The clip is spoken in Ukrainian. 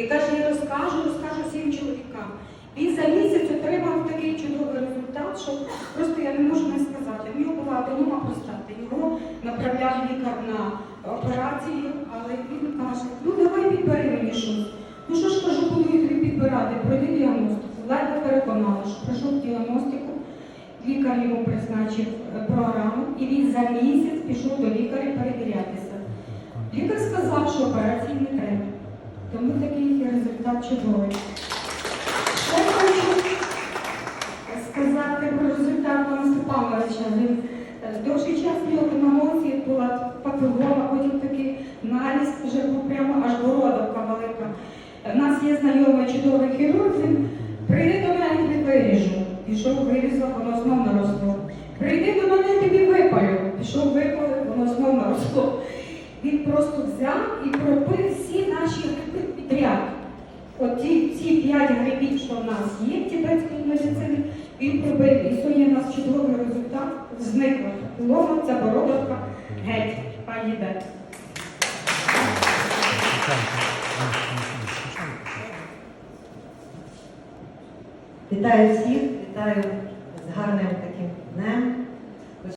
І каже, я розкажу, розкажу всім чоловікам. Він за місяць отримав такий чудовий результат, що просто я не можу не сказати. В нього була аденома простати. Його направляв лікар на операцію, але він каже, ну давай підбери мені щось. Ну що ж кажу, буду тобі підбирати, пройди діагностику. Ледве переконала, що пройшов діагностику, лікар йому призначив е, програму, і він за місяць пішов до лікаря перевірятися. Лікар сказав, що операції не треба. Тому такий результат чудовий. Ще хочу сказати про результат пана Степановича. Він е, довший час в нього на носі була папілома, потім такий наліз, вже був прямо аж бородавка велика. У нас є знайомий чудовий хірург, він прийди до мене, тобі виріжу. Пішов, вирізав, воно знов наросло. Прийди до мене, тобі випалю. Пішов, випалив, воно знов наросло. Він просто взяв і пропив всі. Ці п'ять грибів, що в нас є в тибетській медицині, він пробив. І сьогодні у нас чудовий результат. Зникла лома, ця бородавка, геть, пані йде. Вітаю всіх, вітаю з гарним таким.